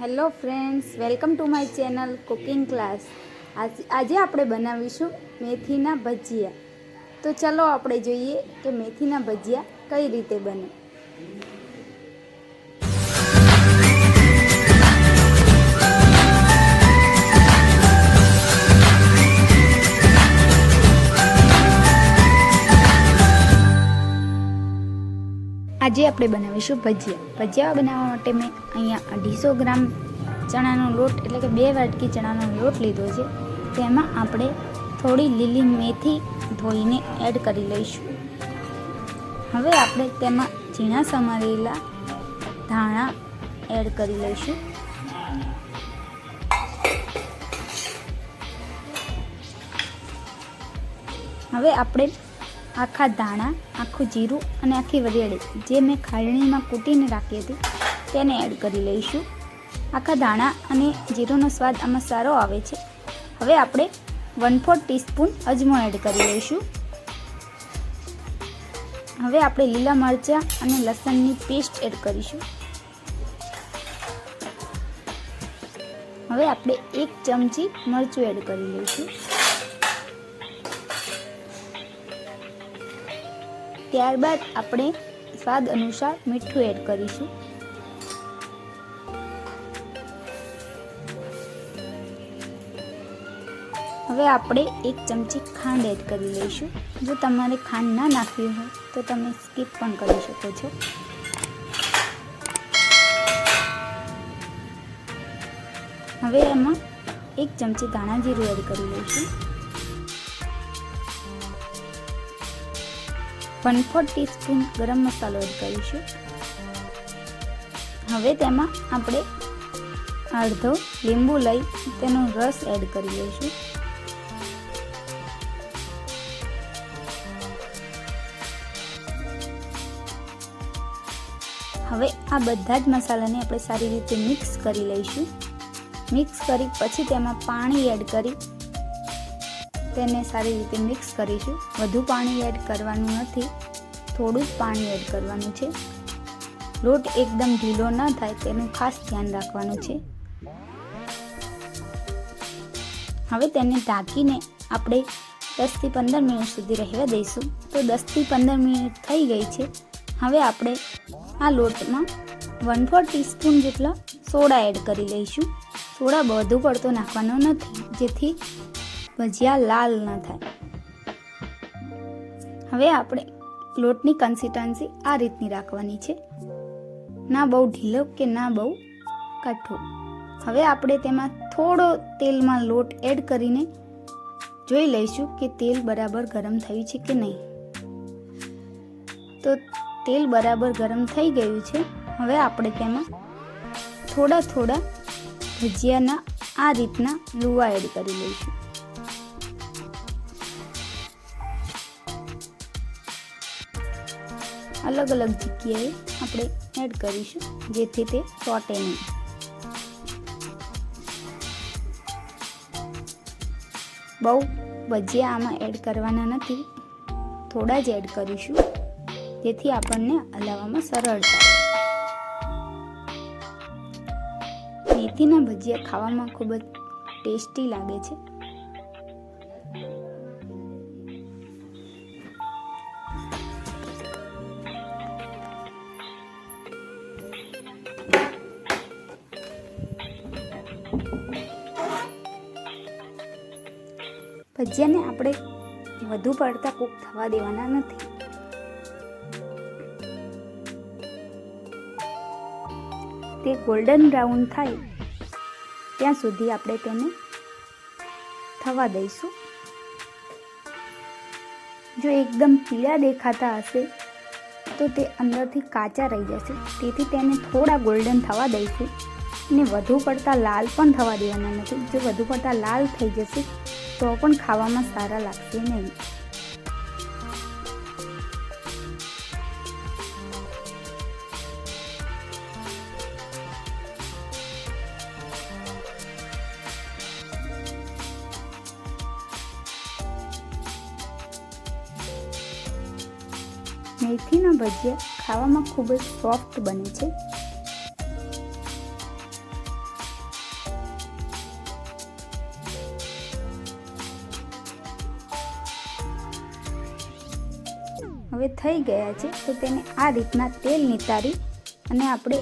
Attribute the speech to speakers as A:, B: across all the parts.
A: Hello friends welcome to my channel cooking class આજ આપણે બનાવીશું મેથીના ભજીયા. તો ચલો આપણે જોઈએ કે મેથીના ભજીયા કઈ રીતે બને. આજે આપણે બનાવીશું ભજીયા. ભજીયા બનાવવા માટે મેં અહીંયા અઢીસો ગ્રામ ચણાનો લોટ, એટલે કે બે વાટકી ચણાનો લોટ લીધો છે. તેમાં આપણે થોડી લીલી મેથી ધોઈને એડ કરી લઈશું. હવે આપણે તેમાં ઝીણા સમારેલા ધાણા એડ કરી લઈશું. હવે આપણે આખા ધાણા આખું જીરું અને આખી વરિયાળી જે મેં ખાયણીમાં કૂટીને રાખી હતી તેને એડ કરી લઈશું. આખા ધાણા અને જીરુંનો સ્વાદ આમાં સારો આવે છે. હવે આપણે વન ફોર ટીસ્પૂન અજમો એડ કરી લઈશું. હવે આપણે લીલા મરચાં અને લસણની પેસ્ટ એડ કરીશું. હવે આપણે એક ચમચી મરચું એડ કરી લઈશું. ત્યારબાદ આપણે સ્વાદ અનુસાર મીઠું એડ કરીશું. હવે આપણે એક ચમચી ખાંડ એડ કરી લઈશું. જો તમારે ખાંડ ના નાખવી હોય તો તમે સ્કીપ પણ કરી શકો છો. હવે એમાં એક ચમચી ધાણા જીરું એડ કરી લઈશું. વન ફોર ટીસ્પૂન ગરમ મસાલો એડ કરીશું હવે તેમાં આપણે અડધો લીંબુ લઈ તેનો રસ એડ કરી લઈશું. હવે આ બધા જ મસાલાને આપણે સારી રીતે મિક્સ કરી લઈશું. મિક્સ કરી પછી તેમાં પાણી એડ કરી તેને સારી રીતે મિક્સ કરીશું. વધુ પાણી એડ કરવાનું નથી. થોડું જ પાણી એડ કરવાનું છે. લોટ એકદમ ઢીલો ન થાય, તેનું ખાસ ધ્યાન રાખવાનું છે. હવે તેને ઢાંકીને આપણે દસથી પંદર મિનિટ સુધી રહેવા દઈશું. તો દસથી પંદર મિનિટ થઈ ગઈ છે. હવે આપણે આ લોટમાં વન ફોર ટીસ્પૂન જેટલા સોડા એડ કરી લઈશું. સોડા વધુ પડતો નાખવાનો નથી. જેથી ભજીયા લાલ ન થાય. હવે આપણે લોટની કન્સિસ્ટન્સી આ રીતની રાખવાની છે. ના બહુ ઢીલો કે ના બહુ કાઠો હવે આપણે તેમાં થોડો તેલમાં લોટ એડ કરીને જોઈ લઈશું કે તેલ બરાબર ગરમ થયું છે કે નહીં. તો તેલ બરાબર ગરમ થઈ ગયું છે. હવે આપણે તેમાં થોડા થોડા ભજીયાના આ રીતના લુવા એડ કરી લઈશું. અલગ અલગ જગ્યાએ આપણે એડ કરીશું, જેથી તે ચોટે નહીં. બહુ ભજીયા આમાં એડ કરવાના નથી, થોડા જ એડ કરીશું, જેથી આપણને હલાવવામાં સરળતા મેથીના ભજીયા ખાવામાં ખૂબ જ ટેસ્ટી લાગે છે. ભજીયાને આપણે વધુ પડતા કૂક થવા દેવાના નથી. તે ગોલ્ડન બ્રાઉન થાય, ત્યાં સુધી આપણે તેને થવા દઈશું. જો એકદમ પીળા દેખાતા હશે, તો તે અંદરથી કાચા રહી જશે. તેથી તેને થોડા ગોલ્ડન થવા દઈશું. અને વધુ પડતા લાલ પણ થવા દેવાના નથી. જો વધુ પડતા લાલ થઈ જશે તો પણ ખાવામાં સારા લાગશે નહીં. મેથીના ભજીયા ખાવામાં ખૂબ જ સોફ્ટ બને છે. હવે થઈ ગયા છે, તો તેને આ રીતના તેલ નિતારી અને આપણે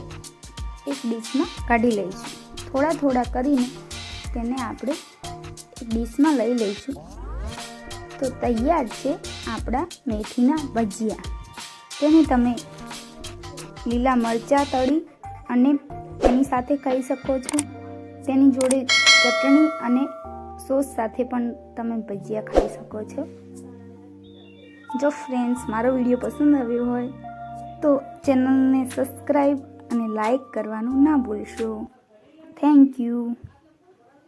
A: એક ડીશમાં કાઢી લઈશું. થોડા થોડા કરીને તેને આપણે ડીશમાં લઈ લઈશું. તો તૈયાર છે આપણા મેથીના ભજીયા. તેને તમે લીલા મરચાં તળી અને તેની સાથે ખાઈ શકો છો. તેની જોડે ચટણી અને સોસ સાથે પણ તમે ભજીયા ખાઈ શકો છો. જો ફ્રેન્ડ્સ મારો વીડિયો પસંદ આવ્યો હોય તો ચેનલને સબસ્ક્રાઈબ અને લાઈક કરવાનું ના ભૂલશો. Thank you